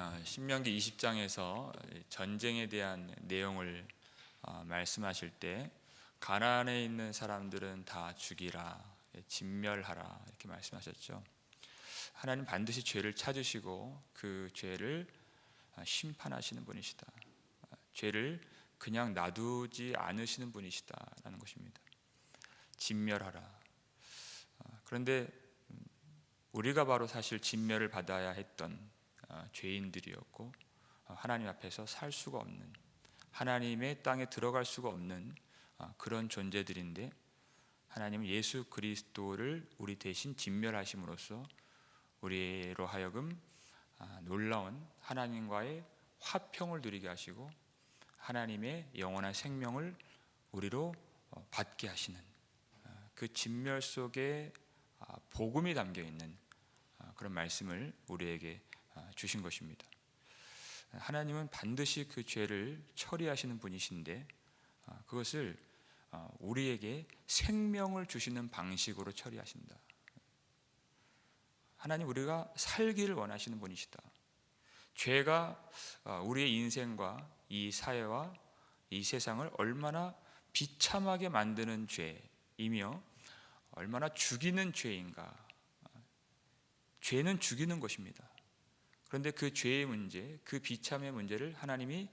어, 신명기 20장에서 전쟁에 대한 내용을 어, 말씀하실 때 가나안에 있는 사람들은 다 죽이라 진멸하라 이렇게 말씀하셨죠. 하나님 반드시 죄를 찾으시고 그 죄를 어, 심판하시는 분이시다. 어, 죄를 그냥 놔두지 않으시는 분이시다라는 것입니다. 진멸하라. 어, 그런데 음, 우리가 바로 사실 진멸을 받아야 했던 어, 죄인들이었고 어, 하나님 앞에서 살 수가 없는 하나님의 땅에 들어갈 수가 없는 어, 그런 존재들인데 하나님은 예수 그리스도를 우리 대신 진멸하심으로써 우리로 하여금 아, 놀라운 하나님과의 화평을 누리게 하시고 하나님의 영원한 생명을 우리로 어, 받게 하시는 아, 그 진멸 속에 아, 복음이 담겨 있는 아, 그런 말씀을 우리에게 아, 주신 것입니다. 하나님은 반드시 그 죄를 처리하시는 분이신데 아, 그것을 어, 우리에게 생명을 주시는 방식으로 처리하신다. 하나님 우리가 살기를 원하시는 분이시다. 죄가 어, 우리의 인생과 이 사회와 이 세상을 얼마나 비참하게 만드는 죄이며 얼마나 죽이는 죄인가. 죄는 죽이는 것입니다. 그런데 그 죄의 문제, 그 비참의 문제를 하나님이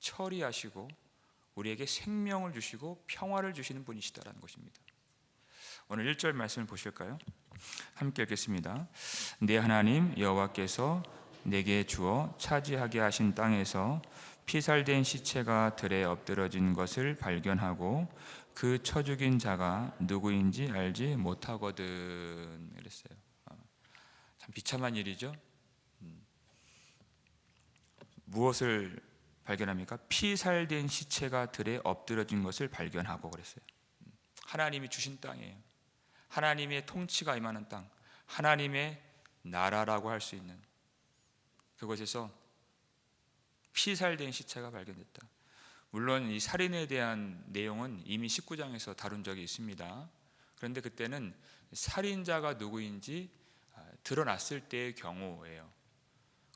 처리하시고 우리에게 생명을 주시고 평화를 주시는 분이시다라는 것입니다. 오늘 1절 말씀을 보실까요? 함께 읽겠습니다. 내 하나님 여호와께서 내게 주어 차지하게 하신 땅에서 피살된 시체가 들에 엎드러진 것을 발견하고 그 처죽인 자가 누구인지 알지 못하거든 그랬어요. 어, 참 비참한 일이죠. 음. 무엇을 발견합니까? 피살된 시체가 들에 엎드러진 것을 발견하고 그랬어요. 음. 하나님이 주신 땅이에요. 하나님의 통치가 임하는 땅, 하나님의 나라라고 할 수 있는 그곳에서 피살된 시체가 발견됐다. 물론 이 살인에 대한 내용은 이미 19장에서 다룬 적이 있습니다. 그런데 그때는 살인자가 누구인지 아, 드러났을 때의 경우예요.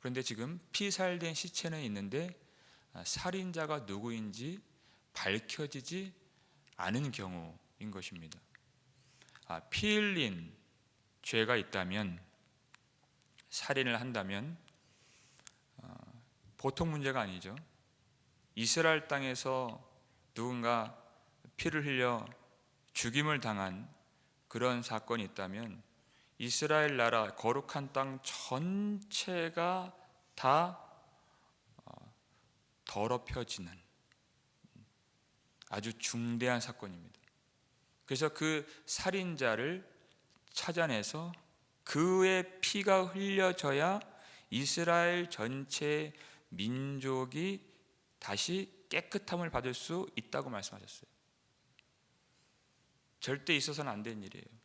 그런데 지금 피살된 시체는 있는데 아, 살인자가 누구인지 밝혀지지 않은 경우인 것입니다. 아, 피 흘린 죄가 있다면 살인을 한다면 어, 보통 문제가 아니죠. 이스라엘 땅에서 누군가 피를 흘려 죽임을 당한 그런 사건이 있다면 이스라엘 나라 거룩한 땅 전체가 다 어, 더럽혀지는 아주 중대한 사건입니다. 그래서 그 살인자를 찾아내서 그의 피가 흘려져야 이스라엘 전체 민족이 다시 깨끗함을 받을 수 있다고 말씀하셨어요. 절대 있어서는 안 되는 일이에요.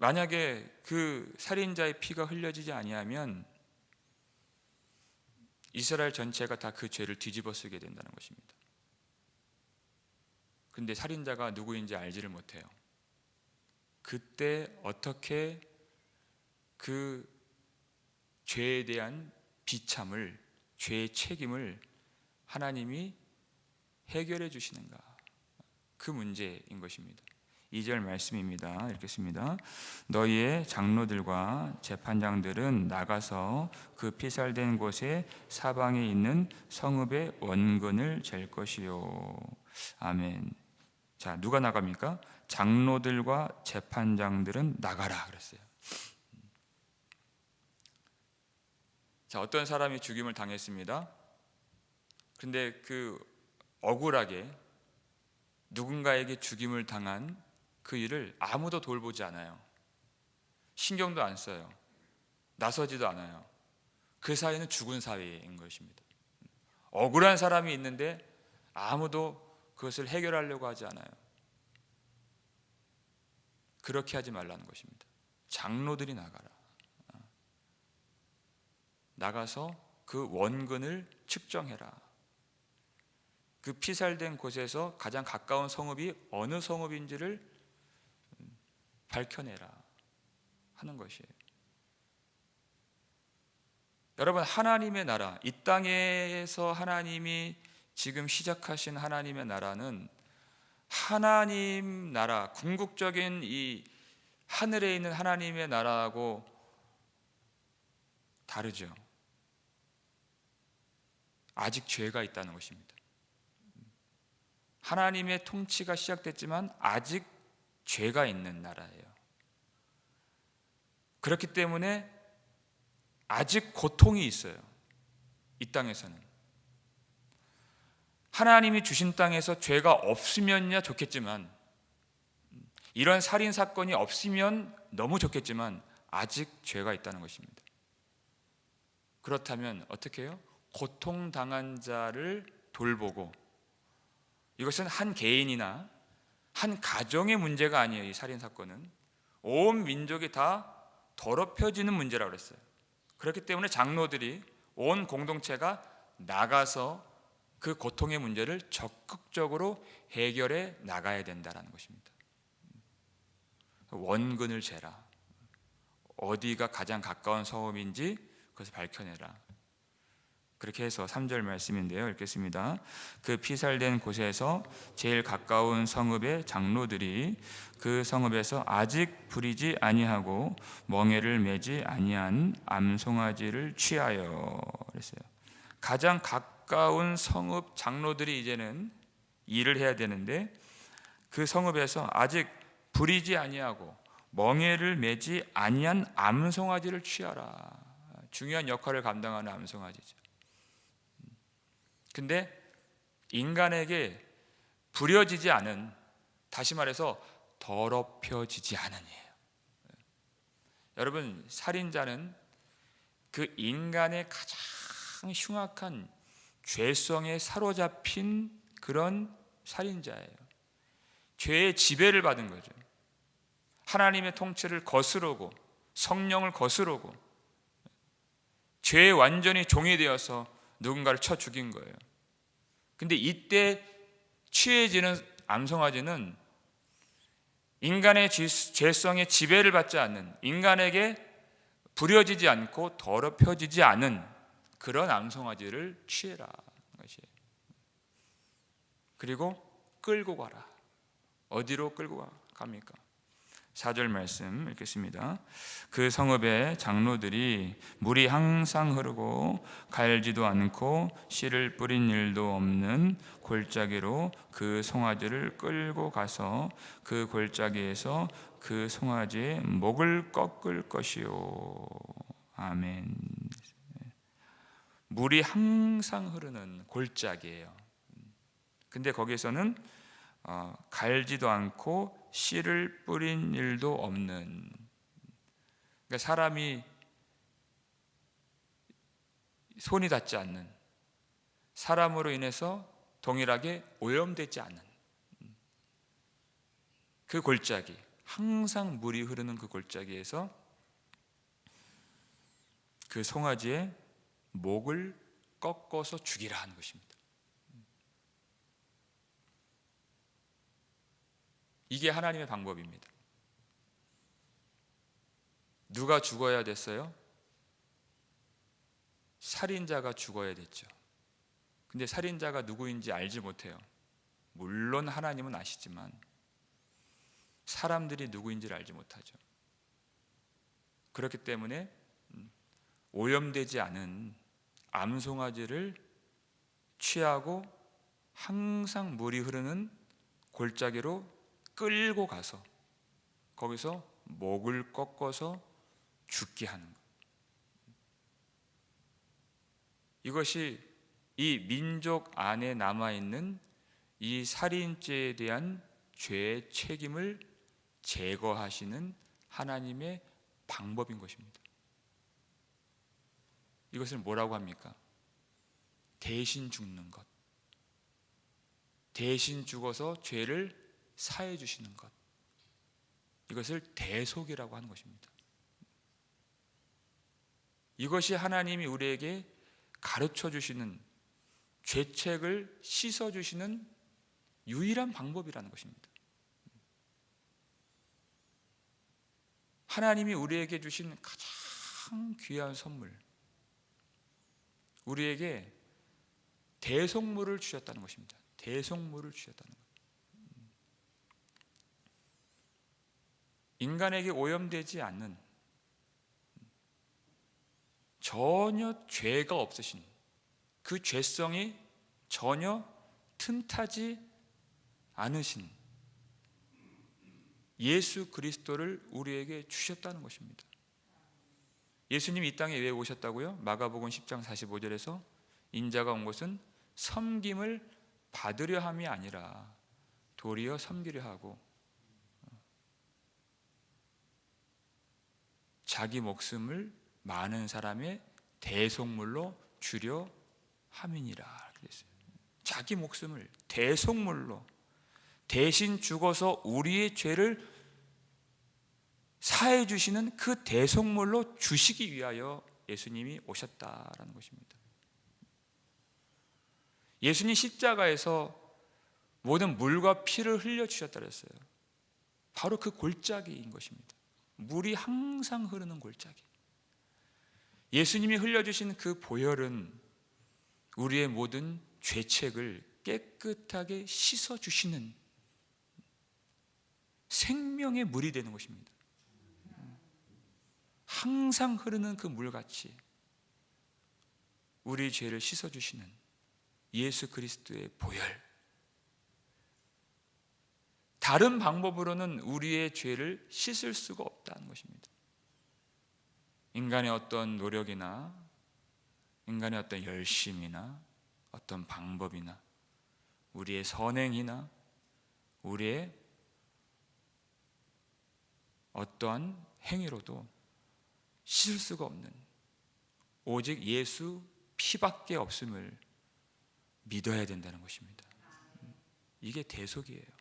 만약에 그 살인자의 피가 흘려지지 아니하면 이스라엘 전체가 다 그 죄를 뒤집어 쓰게 된다는 것입니다. 근데 살인자가 누구인지 알지를 못해요. 그때 어떻게 그 죄에 대한 비참을 죄의 책임을 하나님이 해결해 주시는가? 그 문제인 것입니다. 2절 말씀입니다. 읽겠습니다. 너희의 장로들과 재판장들은 나가서 그 피살된 곳에 사방에 있는 성읍의 원근을 잴 것이요. 아멘. 자, 누가 나갑니까? 장로들과 재판장들은 나가라 그랬어요. 자, 어떤 사람이 죽임을 당했습니다. 근데 그 억울하게 누군가에게 죽임을 당한 그 일을 아무도 돌보지 않아요. 신경도 안 써요. 나서지도 않아요. 그 사회는 죽은 사회인 것입니다. 억울한 사람이 있는데 아무도 그것을 해결하려고 하지 않아요. 그렇게 하지 말라는 것입니다. 장로들이 나가라. 나가서 그 원근을 측정해라. 그 피살된 곳에서 가장 가까운 성읍이 어느 성읍인지를 밝혀내라. 하는 것이에요. 여러분 하나님의 나라 이 땅에서 하나님이 지금 시작하신 하나님의 나라는 하나님 나라 궁극적인 이 하늘에 있는 하나님의 나라하고 다르죠. 아직 죄가 있다는 것입니다. 하나님의 통치가 시작됐지만 아직 죄가 있는 나라예요. 그렇기 때문에 아직 고통이 있어요. 이 땅에서는. 하나님이 주신 땅에서 죄가 없으면야 좋겠지만 이런 살인 사건이 없으면 너무 좋겠지만 아직 죄가 있다는 것입니다. 그렇다면 어떻게 해요? 고통 당한 자를 돌보고 이것은 한 개인이나 한 가정의 문제가 아니에요. 이 살인 사건은 온 민족이 다 더럽혀지는 문제라고 그랬어요. 그렇기 때문에 장로들이 온 공동체가 나가서 그 고통의 문제를 적극적으로 해결해 나가야 된다라는 것입니다. 원근을 재라. 어디가 가장 가까운 성읍인지 그것을 밝혀내라. 그렇게 해서 3절 말씀인데요. 읽겠습니다. 그 피살된 곳에서 제일 가까운 성읍의 장로들이 그 성읍에서 아직 부리지 아니하고 멍에를 매지 아니한 암송아지를 취하여 그랬어요. 가장 가까운 성읍 장로들이 이제는 일을 해야 되는데 그 성읍에서 아직 부리지 아니하고 멍에를 매지 아니한 암송아지를 취하라. 중요한 역할을 감당하는 암송아지죠. 근데 인간에게 부려지지 않은 다시 말해서 더럽혀지지 않으니에요. 여러분 살인자는 그 인간의 가장 흉악한 죄성에 사로잡힌 그런 살인자예요. 죄의 지배를 받은 거죠. 하나님의 통치를 거스르고 성령을 거스르고 죄에 완전히 종이 되어서 누군가를 쳐 죽인 거예요. 근데 이때 취해지는 암송아지는 인간의 죄성의 지배를 받지 않는 인간에게 부려지지 않고 더럽혀지지 않은 그런 암송아지를 취해라 것이에요. 그리고 끌고 가라. 어디로 끌고 갑니까? 4절 말씀 읽겠습니다. 그 성읍의 장로들이 물이 항상 흐르고 갈지도 않고 씨를 뿌린 일도 없는 골짜기로 그 송아지를 끌고 가서 그 골짜기에서 그 송아지의 목을 꺾을 것이요. 아멘. 물이 항상 흐르는 골짜기예요. 근데 거기서는 어, 갈지도 않고 씨를 뿌린 일도 없는 그러니까 사람이 손이 닿지 않는 사람으로 인해서 동일하게 오염되지 않는 그 골짜기 항상 물이 흐르는 그 골짜기에서 그 송아지의 목을 꺾어서 죽이라 하는 것입니다. 이게 하나님의 방법입니다. 누가 죽어야 됐어요? 살인자가 죽어야 됐죠. 근데 살인자가 누구인지 알지 못해요. 물론 하나님은 아시지만 사람들이 누구인지를 알지 못하죠. 그렇기 때문에 오염되지 않은 암송아지를 취하고 항상 물이 흐르는 골짜기로 끌고 가서 거기서 목을 꺾어서 죽게 하는 것. 이것이 이 민족 안에 남아 있는 이 살인죄에 대한 죄의 책임을 제거하시는 하나님의 방법인 것입니다. 이것을 뭐라고 합니까? 대신 죽는 것. 대신 죽어서 죄를 사해 주시는 것. 이것을 대속이라고 하는 것입니다. 이것이 하나님이 우리에게 가르쳐 주시는 죄책을 씻어 주시는 유일한 방법이라는 것입니다. 하나님이 우리에게 주신 가장 귀한 선물, 우리에게 대속물을 주셨다는 것입니다. 대속물을 주셨다는 것. 인간에게 오염되지 않는 전혀 죄가 없으신 그 죄성이 전혀 틈타지 않으신 예수 그리스도를 우리에게 주셨다는 것입니다. 예수님 이 땅에 왜 오셨다고요? 마가복음 10장 45절에서 인자가 온 것은 섬김을 받으려 함이 아니라 도리어 섬기려 하고 자기 목숨을 많은 사람의 대속물로 주려 함이니라 그랬어요. 자기 목숨을 대속물로 대신 죽어서 우리의 죄를 사해 주시는 그 대속물로 주시기 위하여 예수님이 오셨다라는 것입니다. 예수님 십자가에서 모든 물과 피를 흘려 주셨다 그랬어요. 바로 그 골짜기인 것입니다. 물이 항상 흐르는 골짜기. 예수님이 흘려주신 그 보혈은 우리의 모든 죄책을 깨끗하게 씻어주시는 생명의 물이 되는 것입니다. 항상 흐르는 그 물같이 우리 죄를 씻어주시는 예수 그리스도의 보혈. 다른 방법으로는 우리의 죄를 씻을 수가 없다는 것입니다. 인간의 어떤 노력이나 인간의 어떤 열심이나 어떤 방법이나 우리의 선행이나 우리의 어떠한 행위로도 씻을 수가 없는 오직 예수 피밖에 없음을 믿어야 된다는 것입니다. 이게 대속이에요.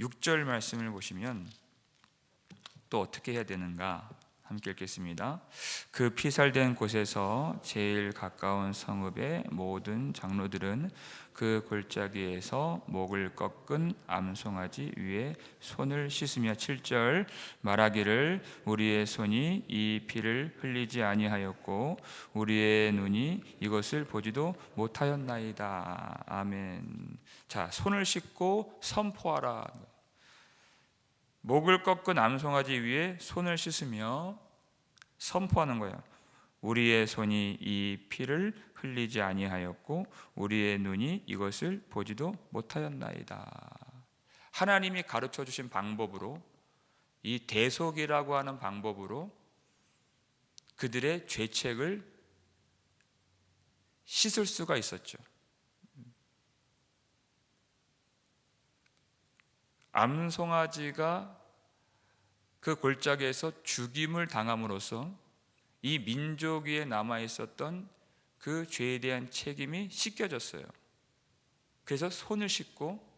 6절 말씀을 보시면 또 어떻게 해야 되는가 함께 읽겠습니다. 그 피살된 곳에서 제일 가까운 성읍의 모든 장로들은 그 골짜기에서 목을 꺾은 암송아지 위에 손을 씻으며 7절 말하기를 우리의 손이 이 피를 흘리지 아니하였고 우리의 눈이 이것을 보지도 못하였나이다. 아멘. 자, 손을 씻고 선포하라. 목을 꺾은 암송아지 위에 손을 씻으며 선포하는 거예요. 우리의 손이 이 피를 흘리지 아니하였고 우리의 눈이 이것을 보지도 못하였나이다. 하나님이 가르쳐 주신 방법으로 이 대속이라고 하는 방법으로 그들의 죄책을 씻을 수가 있었죠. 암송아지가 그 골짜기에서 죽임을 당함으로써 이 민족 위에 남아 있었던 그 죄에 대한 책임이 씻겨졌어요. 그래서 손을 씻고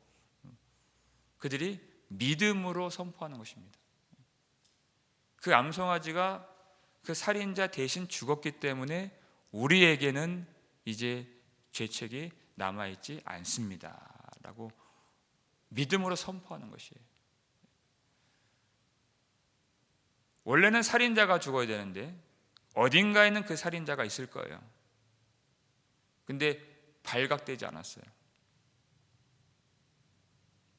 그들이 믿음으로 선포하는 것입니다. 그 암송아지가 그 살인자 대신 죽었기 때문에 우리에게는 이제 죄책이 남아 있지 않습니다 라고 믿음으로 선포하는 것이에요. 원래는 살인자가 죽어야 되는데 어딘가에는 그 살인자가 있을 거예요. 근데 발각되지 않았어요.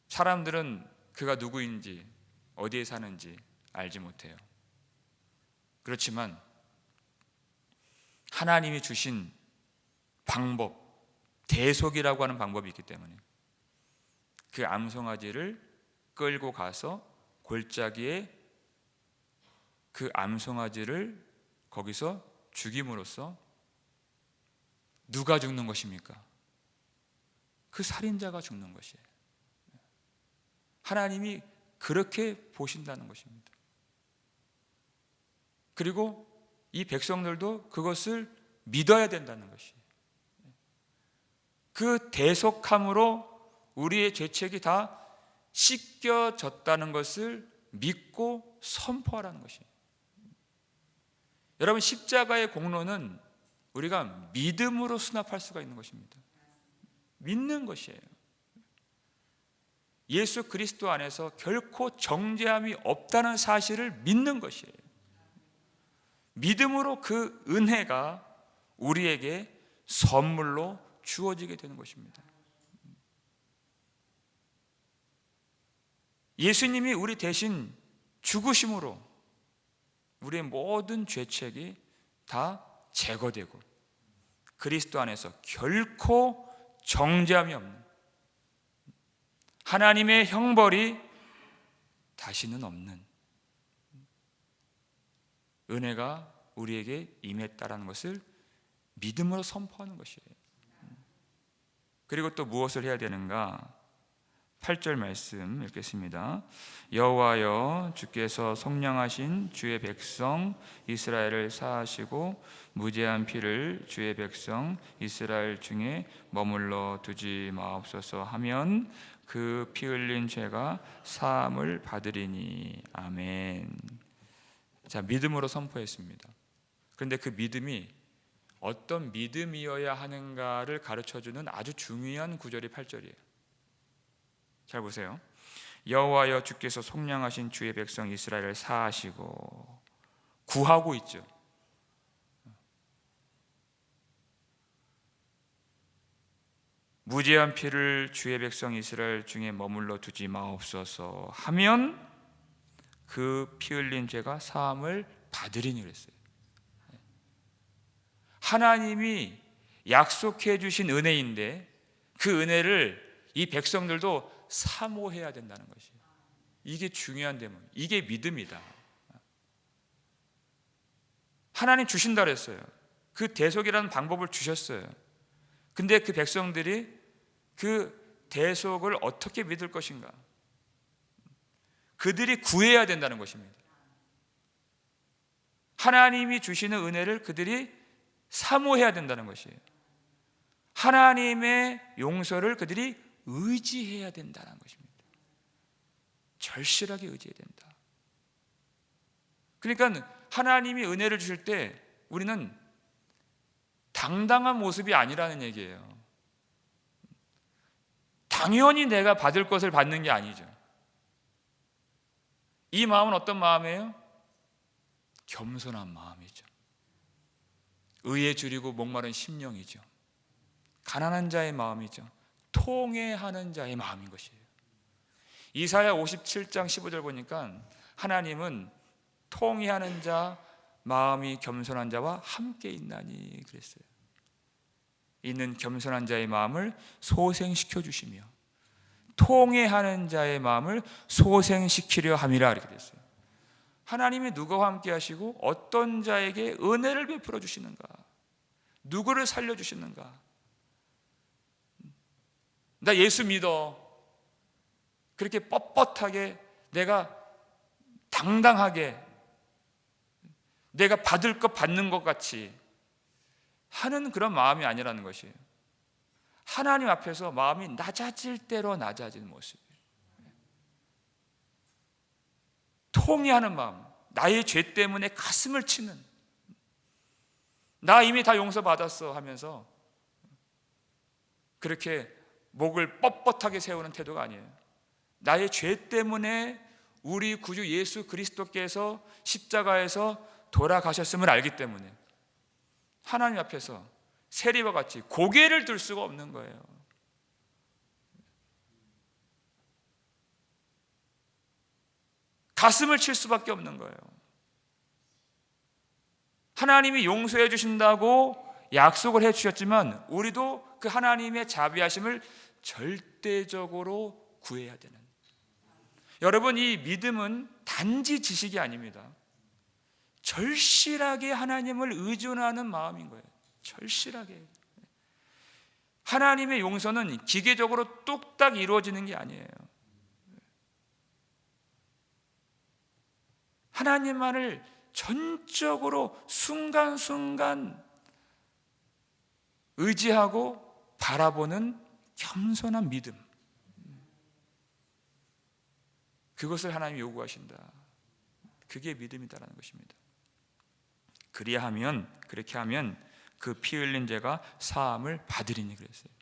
사람들은 그가 누구인지 어디에 사는지 알지 못해요. 그렇지만 하나님이 주신 방법, 대속이라고 하는 방법이 있기 때문에 그 암송아지를 끌고 가서 골짜기에 그 암송아지를 거기서 죽임으로써 누가 죽는 것입니까? 그 살인자가 죽는 것이에요. 하나님이 그렇게 보신다는 것입니다. 그리고 이 백성들도 그것을 믿어야 된다는 것이에요. 그 대속함으로 우리의 죄책이 다 씻겨졌다는 것을 믿고 선포하라는 것이에요. 여러분 십자가의 공로는 우리가 믿음으로 수납할 수가 있는 것입니다. 믿는 것이에요. 예수 그리스도 안에서 결코 정죄함이 없다는 사실을 믿는 것이에요. 믿음으로 그 은혜가 우리에게 선물로 주어지게 되는 것입니다. 예수님이 우리 대신 죽으심으로 우리의 모든 죄책이 다 제거되고 그리스도 안에서 결코 정죄함이 없는 하나님의 형벌이 다시는 없는 은혜가 우리에게 임했다라는 것을 믿음으로 선포하는 것이에요. 그리고 또 무엇을 해야 되는가? 8절 말씀 읽겠습니다. 여호와여 주께서 속량하신 주의 백성 이스라엘을 사하시고 무죄한 피를 주의 백성 이스라엘 중에 머물러 두지 마옵소서 하면 그 피 흘린 죄가 사함을 받으리니 아멘. 자, 믿음으로 선포했습니다. 그런데 그 믿음이 어떤 믿음이어야 하는가를 가르쳐 주는 아주 중요한 구절이 8절이에요. 잘 보세요. 여호와여 주께서 속량하신 주의 백성 이스라엘을 사하시고 구하고 있죠. 무죄한 피를 주의 백성 이스라엘 중에 머물러 두지 마옵소서 하면 그 피 흘린 죄가 사함을 받으리니 그랬어요. 하나님이 약속해 주신 은혜인데 그 은혜를 이 백성들도 사모해야 된다는 것이에요. 이게 중요한 대목. 이게 믿음이다. 하나님 주신다 그랬어요. 그 대속이라는 방법을 주셨어요. 근데 그 백성들이 그 대속을 어떻게 믿을 것인가? 그들이 구해야 된다는 것입니다. 하나님이 주시는 은혜를 그들이 사모해야 된다는 것이에요. 하나님의 용서를 그들이 의지해야 된다는 것입니다. 절실하게 의지해야 된다. 그러니까 하나님이 은혜를 주실 때 우리는 당당한 모습이 아니라는 얘기예요. 당연히 내가 받을 것을 받는 게 아니죠. 이 마음은 어떤 마음이에요? 겸손한 마음이죠. 의에 줄이고 목마른 심령이죠. 가난한 자의 마음이죠. 통회하는 자의 마음인 것이에요. 이사야 57장 15절 보니까 하나님은 통회하는 자, 마음이 겸손한 자와 함께 있나니 그랬어요. 있는 겸손한 자의 마음을 소생시켜 주시며 통회하는 자의 마음을 소생시키려 함이라 이렇게 됐어요. 하나님이 누구와 함께 하시고 어떤 자에게 은혜를 베풀어 주시는가? 누구를 살려 주시는가? 나 예수 믿어. 그렇게 뻣뻣하게 내가 당당하게 내가 받을 것 받는 것 같이 하는 그런 마음이 아니라는 것이에요. 하나님 앞에서 마음이 낮아질 대로 낮아지는 모습이에요. 통의하는 마음, 나의 죄 때문에 가슴을 치는 나 이미 다 용서받았어 하면서 그렇게 목을 뻣뻣하게 세우는 태도가 아니에요. 나의 죄 때문에 우리 구주 예수 그리스도께서 십자가에서 돌아가셨음을 알기 때문에 하나님 앞에서 세리와 같이 고개를 들 수가 없는 거예요. 가슴을 칠 수밖에 없는 거예요. 하나님이 용서해 주신다고 약속을 해 주셨지만 우리도 그 하나님의 자비하심을 절대적으로 구해야 되는. 여러분 이 믿음은 단지 지식이 아닙니다. 절실하게 하나님을 의존하는 마음인 거예요. 절실하게. 하나님의 용서는 기계적으로 뚝딱 이루어지는 게 아니에요. 하나님만을 전적으로 순간순간 의지하고 바라보는 겸손한 믿음. 그것을 하나님이 요구하신다. 그게 믿음이다라는 것입니다. 그리하면 그렇게 하면 그 피 흘린 죄가 사함을 받으리니 그랬어요.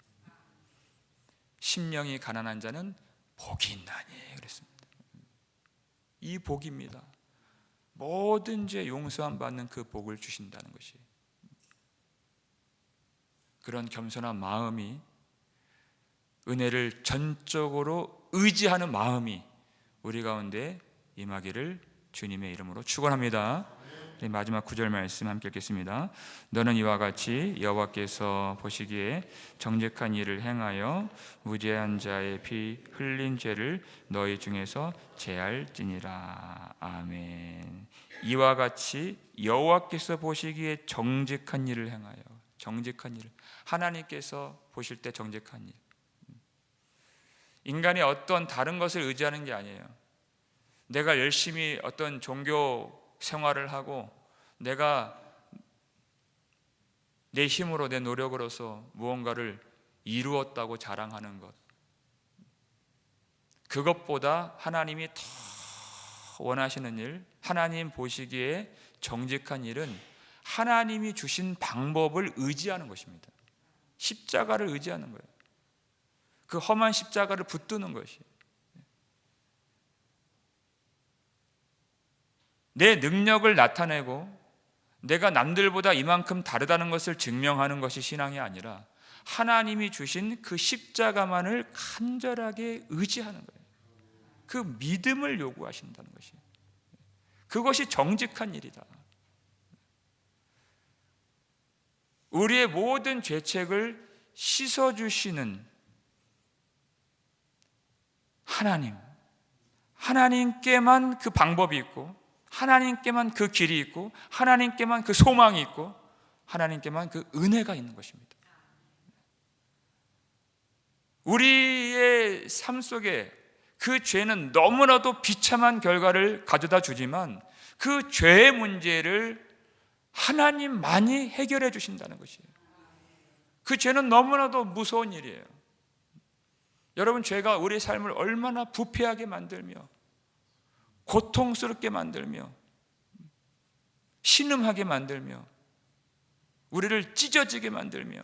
심령이 가난한 자는 복이 있나니 그랬습니다. 이 복입니다. 모든 죄 용서함 받는 그 복을 주신다는 것이 그런 겸손한 마음이 은혜를 전적으로 의지하는 마음이 우리 가운데 임하기를 주님의 이름으로 축원합니다. 마지막 구절 말씀 함께 읽겠습니다. 너는 이와 같이 여호와께서 보시기에 정직한 일을 행하여 무죄한 자의 피 흘린 죄를 너희 중에서 제할지니라. 아멘. 이와 같이 여호와께서 보시기에 정직한 일을 행하여 정직한 일 하나님께서 보실 때 정직한 일 인간이 어떤 다른 것을 의지하는 게 아니에요. 내가 열심히 어떤 종교 생활을 하고 내가 내 힘으로 내 노력으로서 무언가를 이루었다고 자랑하는 것. 그것보다 하나님이 더 원하시는 일, 하나님 보시기에 정직한 일은 하나님이 주신 방법을 의지하는 것입니다. 십자가를 의지하는 거예요. 그 험한 십자가를 붙드는 것이. 내 능력을 나타내고 내가 남들보다 이만큼 다르다는 것을 증명하는 것이 신앙이 아니라 하나님이 주신 그 십자가만을 간절하게 의지하는 거예요. 그 믿음을 요구하신다는 것이. 그것이 정직한 일이다. 우리의 모든 죄책을 씻어주시는 하나님. 하나님께만 그 방법이 있고, 하나님께만 그 길이 있고, 하나님께만 그 소망이 있고, 하나님께만 그 은혜가 있는 것입니다. 우리의 삶 속에 그 죄는 너무나도 비참한 결과를 가져다 주지만 그 죄의 문제를 하나님만이 해결해 주신다는 것이에요. 그 죄는 너무나도 무서운 일이에요. 여러분, 죄가 우리 삶을 얼마나 부패하게 만들며 고통스럽게 만들며 신음하게 만들며 우리를 찢어지게 만들며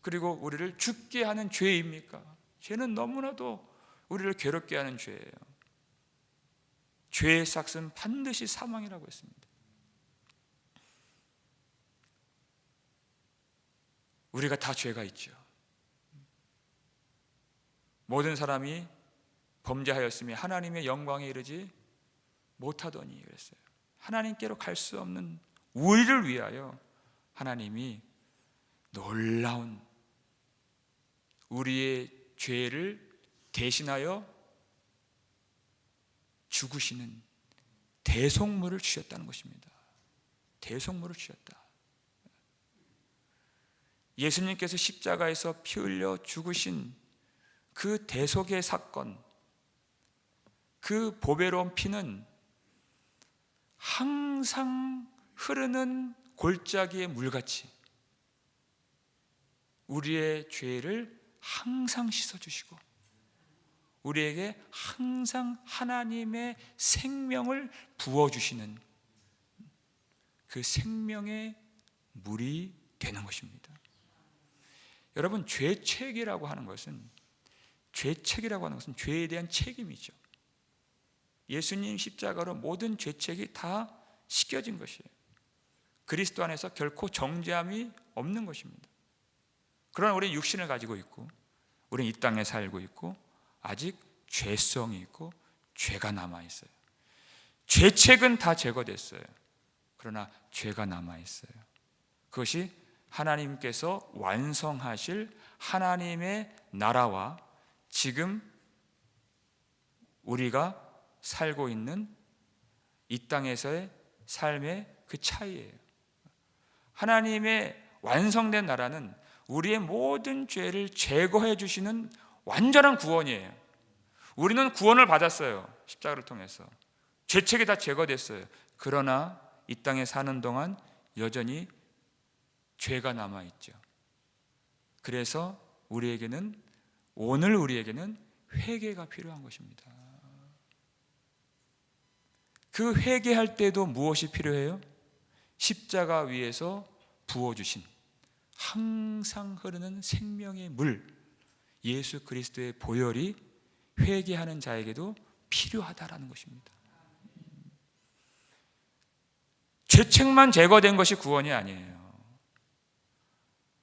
그리고 우리를 죽게 하는 죄입니까? 죄는 너무나도 우리를 괴롭게 하는 죄예요. 죄의 삭은 반드시 사망이라고 했습니다. 우리가 다 죄가 있죠. 모든 사람이 범죄하였으며 하나님의 영광에 이르지 못하더니 그랬어요. 하나님께로 갈 수 없는 우리를 위하여 하나님이 놀라운 우리의 죄를 대신하여 죽으시는 대속물을 주셨다는 것입니다. 대속물을 주셨다. 예수님께서 십자가에서 피 흘려 죽으신 그 대속의 사건, 그 보배로운 피는 항상 흐르는 골짜기의 물같이 우리의 죄를 항상 씻어주시고 우리에게 항상 하나님의 생명을 부어주시는 그 생명의 물이 되는 것입니다. 여러분, 죄책이라고 하는 것은 죄책이라고 하는 것은 죄에 대한 책임이죠. 예수님 십자가로 모든 죄책이 다 씻겨진 것이에요. 그리스도 안에서 결코 정죄함이 없는 것입니다. 그러나 우리는 육신을 가지고 있고, 우리는 이 땅에 살고 있고, 아직 죄성이 있고, 죄가 남아 있어요. 죄책은 다 제거됐어요. 그러나 죄가 남아 있어요. 그것이 하나님께서 완성하실 하나님의 나라와 지금 우리가 살고 있는 이 땅에서의 삶의 그 차이예요. 하나님의 완성된 나라는 우리의 모든 죄를 제거해 주시는 완전한 구원이에요. 우리는 구원을 받았어요. 십자가를 통해서. 죄책이 다 제거됐어요. 그러나 이 땅에 사는 동안 여전히 죄가 남아 있죠. 그래서 우리에게는 오늘 우리에게는 회개가 필요한 것입니다. 그 회개할 때도 무엇이 필요해요? 십자가 위에서 부어주신 항상 흐르는 생명의 물, 예수 그리스도의 보혈이 회개하는 자에게도 필요하다라는 것입니다. 죄책만 제거된 것이 구원이 아니에요.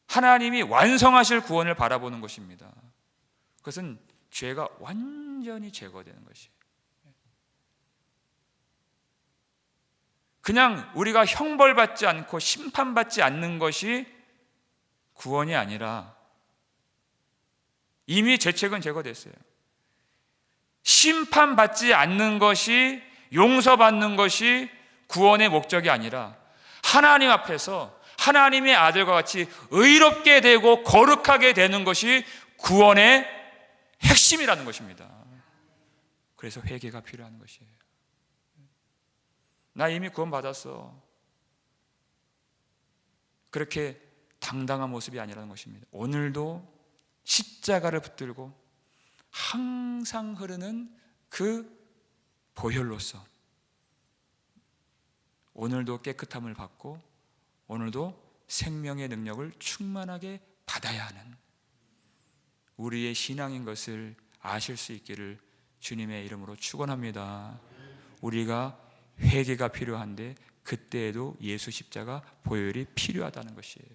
하나님이 완성하실 구원을 바라보는 것입니다. 그것은 죄가 완전히 제거되는 것이에요. 그냥 우리가 형벌받지 않고 심판받지 않는 것이 구원이 아니라 이미 죄책은 제거됐어요. 심판받지 않는 것이 용서받는 것이 구원의 목적이 아니라 하나님 앞에서 하나님의 아들과 같이 의롭게 되고 거룩하게 되는 것이 구원의 핵심이라는 것입니다. 그래서 회개가 필요한 것이에요. 나 이미 구원 받았어. 그렇게 당당한 모습이 아니라는 것입니다. 오늘도 십자가를 붙들고 항상 흐르는 그 보혈로서 오늘도 깨끗함을 받고 오늘도 생명의 능력을 충만하게 받아야 하는 우리의 신앙인 것을 아실 수 있기를 주님의 이름으로 축원합니다. 우리가 회개가 필요한데 그때에도 예수 십자가 보혈이 필요하다는 것이에요.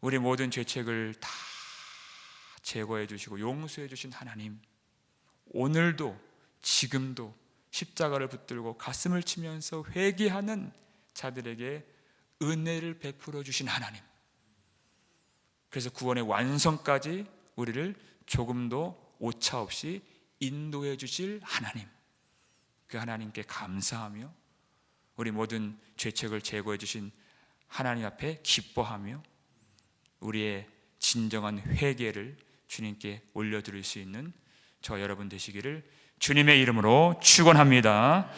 우리 모든 죄책을 다 제거해 주시고 용서해 주신 하나님 오늘도 지금도 십자가를 붙들고 가슴을 치면서 회개하는 자들에게 은혜를 베풀어 주신 하나님 그래서 구원의 완성까지 우리를 조금도 오차 없이 인도해 주실 하나님 그 하나님께 감사하며 우리 모든 죄책을 제거해 주신 하나님 앞에 기뻐하며 우리의 진정한 회개를 주님께 올려드릴 수 있는 저 여러분 되시기를 주님의 이름으로 축원합니다.